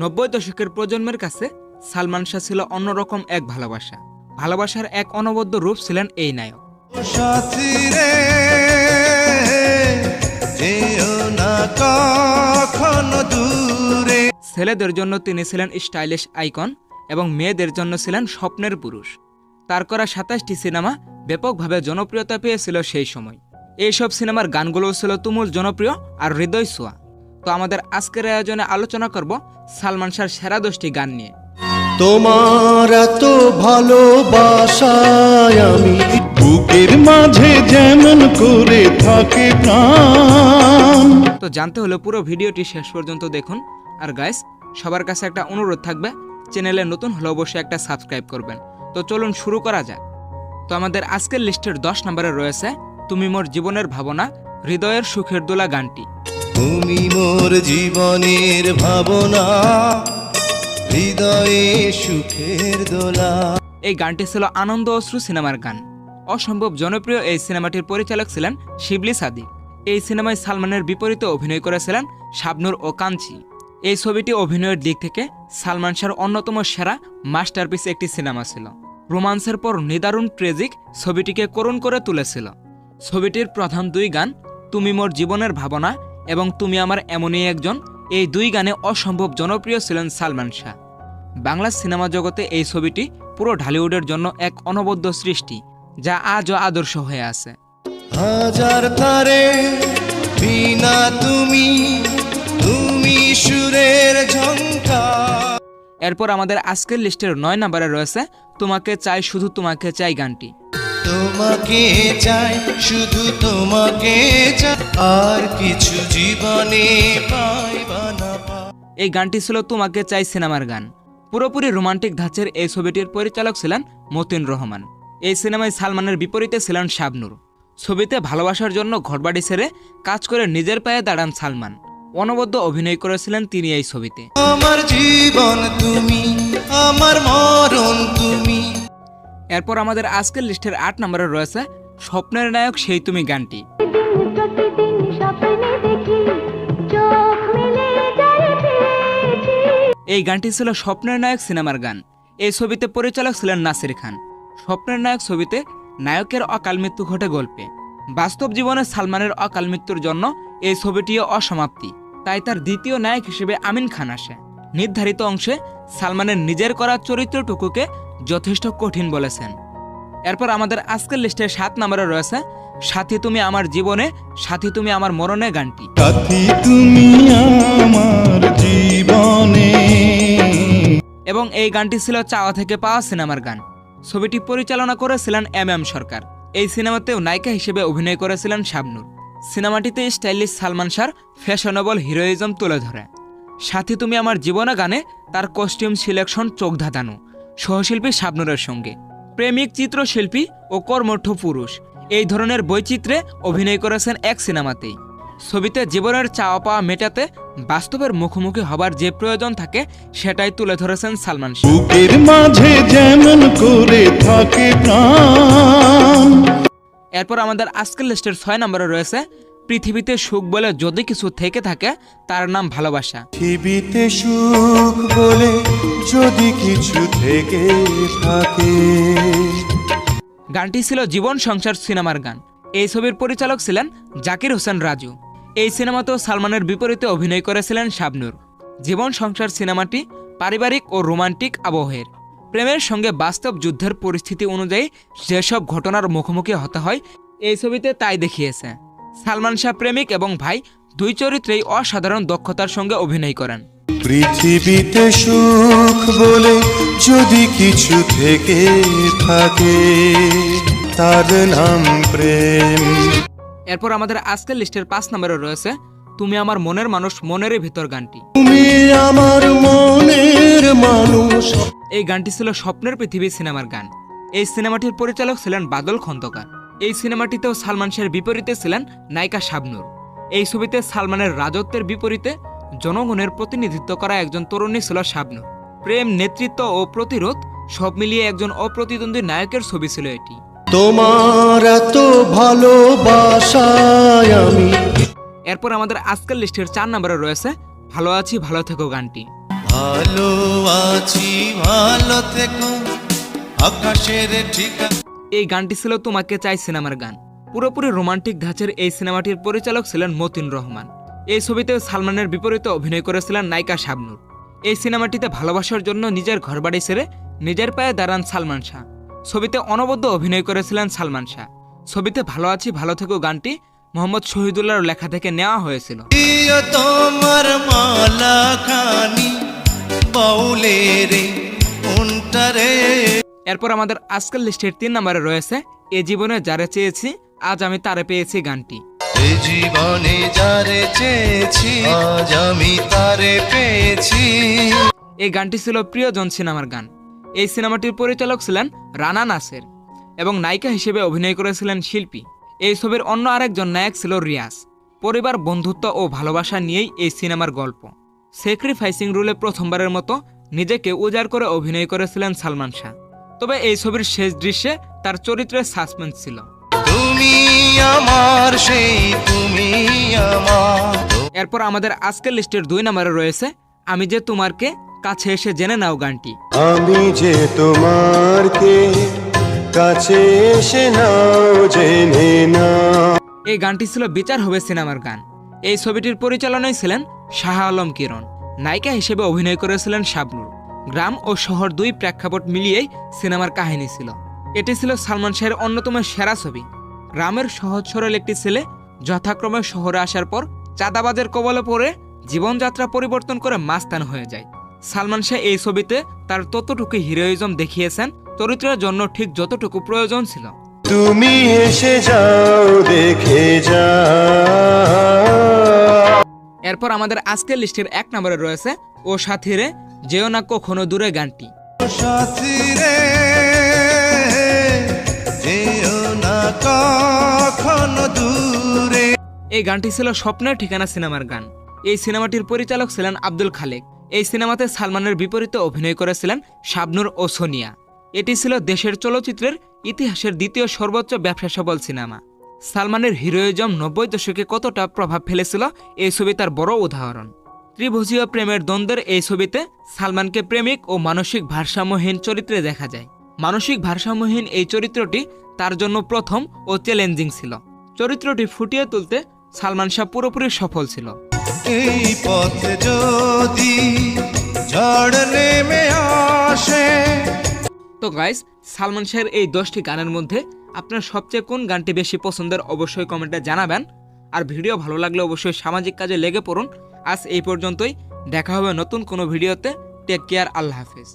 নব্বই দশকের প্রজন্মের কাছে সালমান শাহ ছিল অন্যরকম এক ভালোবাসা। ভালোবাসার এক অনবদ্য রূপ ছিলেন এই নায়ক। ছেলেদের জন্য তিনি ছিলেন স্টাইলিশ আইকন এবং মেয়েদের জন্য ছিলেন স্বপ্নের পুরুষ। তার করা সাতাশটি সিনেমা ব্যাপকভাবে জনপ্রিয়তা পেয়েছিল সেই সময়। এইসব সিনেমার গানগুলোও ছিল তুমুল জনপ্রিয় আর হৃদয় ছোঁয়া তো আমাদের আজকের আয়োজনে আলোচনা করব সালমান শাহর সেরা দশটি গান নিয়ে। তোমার এত ভালোবাসায় আমি বুকের মাঝে যেমন করে থাকে প্রাণ। তো জানতে হলে পুরো ভিডিওটি শেষ পর্যন্ত দেখুন। আর গাইস সবার কাছে একটা অনুরোধ থাকবে চ্যানেলে নতুন হলে অবশ্যই একটা সাবস্ক্রাইব করবেন। তো চলুন শুরু করা যাক। তো আমাদের আজকের লিস্টের দশ নম্বরে রয়েছে তুমি মোর জীবনের ভাবনা হৃদয়ের সুখের দোলা গানটি। তুমি মোর জীবনের ভাবনা, হৃদয়ে সুখের দোলা। এই গানটি ছিল আনন্দ অশ্রু সিনেমার গান। অসম্ভব জনপ্রিয় এই সিনেমাটির পরিচালক ছিলেন শিবলি সাদিক। এই সিনেমায় সালমানের বিপরীতে অভিনয় করেছিলেন শাবনুর ও কাঞ্চি। এই ছবিটি অভিনয়ের দিক থেকে সালমান শাহর অন্যতম সেরা মাস্টারপিস একটি সিনেমা ছিল। রোমান্সের পর নিদারুণ ট্রেজিক ছবিটিকে করুণ করে তুলেছিল। ছবিটির প্রধান দুই গান, তুমি মোর জীবনের ভাবনা এবং তুমি আমার এমনই একজন। এই দুই গানে অসম্ভব জনপ্রিয় ছিলেন সালমান শাহ। বাংলা সিনেমা জগতে এই ছবিটি পুরো ঢালিউডের জন্য এক অনবদ্য সৃষ্টি যা আজও আদর্শ হয়ে আছে। হাজার তারে বিনা তুমি তুমি সুরের ঝঙ্কার এরপর আমাদের আজকের লিস্টের নয় নম্বরে রয়েছে তোমাকে চাই শুধু তোমাকে চাই গানটি। তোমাকে চাই শুধু তোমাকে চাই আর কিছু জীবনে না পাই। এই গানটি ছিল তোমাকে চাই সিনেমার গান। পুরোপুরি রোমান্টিক ধাঁচের এই ছবিটির পরিচালক ছিলেন মতিন রহমান। এই সিনেমায় সালমানের বিপরীতে ছিলেন শাবনুর। ছবিতে ভালোবাসার জন্য ঘরবাড়ি ছেড়ে কাজ করে নিজের পায়ে দাঁড়ান সালমান। অনবদ্য অভিনয় করেছিলেন তিনি এই ছবিতে। আমার জীবন তুমি আমার মরণ তুমি এরপর আমাদের আজকের লিস্টের আট নম্বরে রয়েছে স্বপ্নের নায়ক সেই তুমি গানটি। এই গানটি ছিল স্বপ্নের নায়ক সিনেমার গান। এই ছবিতে পরিচালক ছিলেন নাসির খান। স্বপ্নের নায়ক ছবিতে নায়কের অকাল মৃত্যু ঘটে গল্পে। বাস্তব জীবনে সালমানের অকাল মৃত্যুর জন্য এই ছবিটিও অসমাপ্তি। তাই তার দ্বিতীয় নায়ক হিসেবে আমিন খান আসে। নির্ধারিত অংশে সালমানের নিজের করা চরিত্রটুকুকে যথেষ্ট কঠিন বলেছেন। এরপর আমাদের আজকের লিস্টে সাত নম্বরে রয়েছে সাথী তুমি আমার জীবনে সাথী তুমি আমার মরণে গানটি। সাথী তুমি আমার জীবনে। এবং এই গানটি ছিল চাওয়া থেকে পাওয়া সিনেমার গান। ছবিটি পরিচালনা করেছিলেন এম এম সরকার। এই সিনেমাতেও নায়িকা হিসেবে অভিনয় করেছিলেন শাবনুর। সিনেমাটিতে স্টাইলিশ সালমান শাহর ফ্যাশনেবল হিরোইজম তুলে ধরে। সাথী তুমি আমার জীবনে গানে তার কস্টিউম সিলেকশন চোখ ধাঁধানো সহশিল্পী শাবনুরের সঙ্গে। প্রেমিক চিত্রশিল্পী ও কর্মঠ পুরুষ। এই ধরনের বৈচিত্র্যে অভিনয় করেছেন এক সিনেমাতেই। ছবিতে জীবনের চাওয়া পাওয়া মেটাতে বাস্তবের মুখোমুখি হবার যে প্রয়োজন থাকে সেটাই তুলে ধরেছেন সালমান বুকের মাঝে যেমন করে থাকে প্রাণ। এরপর আমাদের আজকের লিস্টের ছয় নম্বরে রয়েছে পৃথিবীতে সুখ বলে যদি কিছু থেকে থাকে তার নাম ভালোবাসা। পৃথিবীতে সুখ যদি কিছু থেকে থাকে। গানটি ছিল জীবন সংসার সিনেমার গান। এই ছবির পরিচালক ছিলেন জাকির হোসেন রাজু। এই সিনেমাতেও সালমানের বিপরীতে অভিনয় করেছিলেন শাবনুর। জীবন সংসার সিনেমাটি পারিবারিক ও রোমান্টিক আবহের। প্রেমের সঙ্গে বাস্তব যুদ্ধের পরিস্থিতি অনুযায়ী যেসব ঘটনার মুখোমুখি হতে হয়, এই ছবিতে তাই দেখিয়েছে। সালমান শাহ প্রেমিক এবং ভাই দুই চরিত্রেই অসাধারণ দক্ষতার সঙ্গে অভিনয় করেন। পৃথিবীতে সুখ বলে যদি কিছু থেকে থাকে তার নাম প্রেম। এরপর আমাদের আজকের লিস্টের পাঁচ নম্বরে রয়েছে তুমি আমার মনের মানুষ মনেরই ভিতর গানটি। তুমি আমার মনের মানুষ। এই গানটি ছিল স্বপ্নের পৃথিবী সিনেমার গান। এই সিনেমাটির পরিচালক ছিলেন বাদল খন্দকার। এই সিনেমাটিতেও সালমান শাহের বিপরীতে ছিলেন নায়িকা শাবনুর। এই ছবিতে সালমানের রাজত্বের বিপরীতে জনগণের প্রতিনিধিত্ব করা একজন তরুণী ছিল শাবনুর। প্রেম নেতৃত্ব ও প্রতিরোধ সব মিলিয়ে একজন অপ্রতিদ্বন্দ্বী নায়কের ছবি ছিল এটি। তোমার এত ভালোবাসায় আমি এরপর আমাদের আজকের লিস্টের চার নম্বরে রয়েছে ভালো আছি ভালো থেকো গানটি। ভালো আছি ভালো থেকো আকাশের ঠিকানা এই গানটি ছিল তোমাকে চাই সিনেমার গান। পুরোপুরি রোমান্টিক ধাঁচের এই সিনেমাটির পরিচালক ছিলেন মতিন রহমান। এই ছবিতে সালমানের বিপরীতে অভিনয় করেছিলেন নায়িকা শাবনুর। এই সিনেমাটিতে ভালোবাসার জন্য নিজের ঘরবাড়ি ছেড়ে নিজের পায়ে দাঁড়ান সালমান শাহ। ছবিতে অনবদ্য অভিনয় করেছিলেন সালমান শাহ। ছবিতে ভালো আছি ভালো থেকো গানটি মোহাম্মদ শহীদুল্লাহর লেখা থেকে নেওয়া হয়েছিল। প্রিয় তোমার মালা খানি বাউলে রে এরপর আমাদের আজকের লিস্টের তিন নম্বরে রয়েছে এ জীবনে যারা চেয়েছি আজ আমি তারে পেয়েছি গানটি। এ জীবনে যারে চেয়েছি আজ আমি তারে পেয়েছি। এই গানটি ছিল প্রিয়জন সিনেমার গান। এই সিনেমাটির পরিচালক ছিলেন রানা নাসের এবং নায়িকা হিসেবে অভিনয় করেছিলেন শিল্পী। এই ছবির অন্য আরেকজন নায়ক ছিল রিয়াজ। পরিবার বন্ধুত্ব ও ভালোবাসা নিয়েই এই সিনেমার গল্প। স্যাক্রিফাইসিং রুলে প্রথমবারের মতো নিজেকে উজাড় করে অভিনয় করেছিলেন সালমান শাহ। তবে এই ছবির শেষ দৃশ্যে তার চরিত্রের সাসপেন্স ছিল। তুমি আমার সেই তুমি আমার। এরপর আমাদের আজকের লিস্টের দুই নম্বরে রয়েছে আমি যে তোমারকে কাছে এসে জেনে নাও গানটি। আমি যে তোমারকে কাছে এসে নাও জেনে না এই গানটি ছিল বিচার হবে সিনেমার গান। এই ছবিটির পরিচালনায় ছিলেন শাহ আলম কিরণ নায়িকা হিসেবে অভিনয় করেছিলেন শাবনুর। গ্রাম ও শহর দুই প্রেক্ষাপট মিলিয়েই সিনেমার কাহিনী ছিল। এটি ছিল সালমান শাহের অন্যতম সেরা ছবি। গ্রামের সহজ সরল একটি ছেলে যথাক্রমে শহরে আসার পর চাঁদাবাজের কবলে পড়ে জীবনযাত্রা পরিবর্তন করে মাস্তান হয়ে যায়। সালমান শাহ এই ছবিতে তার ততটুকু হিরোইজম দেখিয়েছেন চরিত্রের জন্য ঠিক যতটুকু প্রয়োজন ছিল। তুমি এসে যাও দেখে যাও। এরপর আমাদের আজকের লিস্টের এক নম্বরে রয়েছে ও সাথীরে যেও না কখনো দূরে গানটি। সাথী এই গানটি ছিল স্বপ্নের ঠিকানা সিনেমার গান। এই সিনেমাটির পরিচালক ছিলেন আব্দুল খালেক। এই সিনেমাতে সালমানের বিপরীতে অভিনয় করেছিলেন শাবনুর ও সোনিয়া। এটি ছিল দেশের চলচ্চিত্রের ইতিহাসের দ্বিতীয় সর্বোচ্চ ব্যবসা সফল সিনেমা। সালমানের হিরোইজম নব্বই দশকে কতটা প্রভাব ফেলেছিল, এই ছবি তার বড় উদাহরণ। ত্রিভুজীয় প্রেমের দ্বন্দ্বের এই ছবিতে সালমানকে প্রেমিক ও মানসিক ভারসাম্যহীন চরিত্রে দেখা যায়। মানসিক ভারসাম্যহীন এই চরিত্রটি তার জন্য প্রথম ও চ্যালেঞ্জিং ছিল। চরিত্রটি ফুটিয়ে তুলতে সালমান শাহ পুরোপুরি সফল ছিল। এই পথে যদি ঝড় নেমে আসে। তো গাইস সালমান শাহের এই দশটি গানের মধ্যে আপনার সবচেয়ে কোন গানটি বেশি পছন্দের অবশ্যই কমেন্টে জানাবেন। আর ভিডিও ভালো লাগলে অবশ্যই সামাজিক কাজে লেগে পড়ুন। আজ এই পর্যন্তই। দেখা হবে নতুন কোনো ভিডিওতে। টেক কেয়ার আল্লাহ হাফিজ।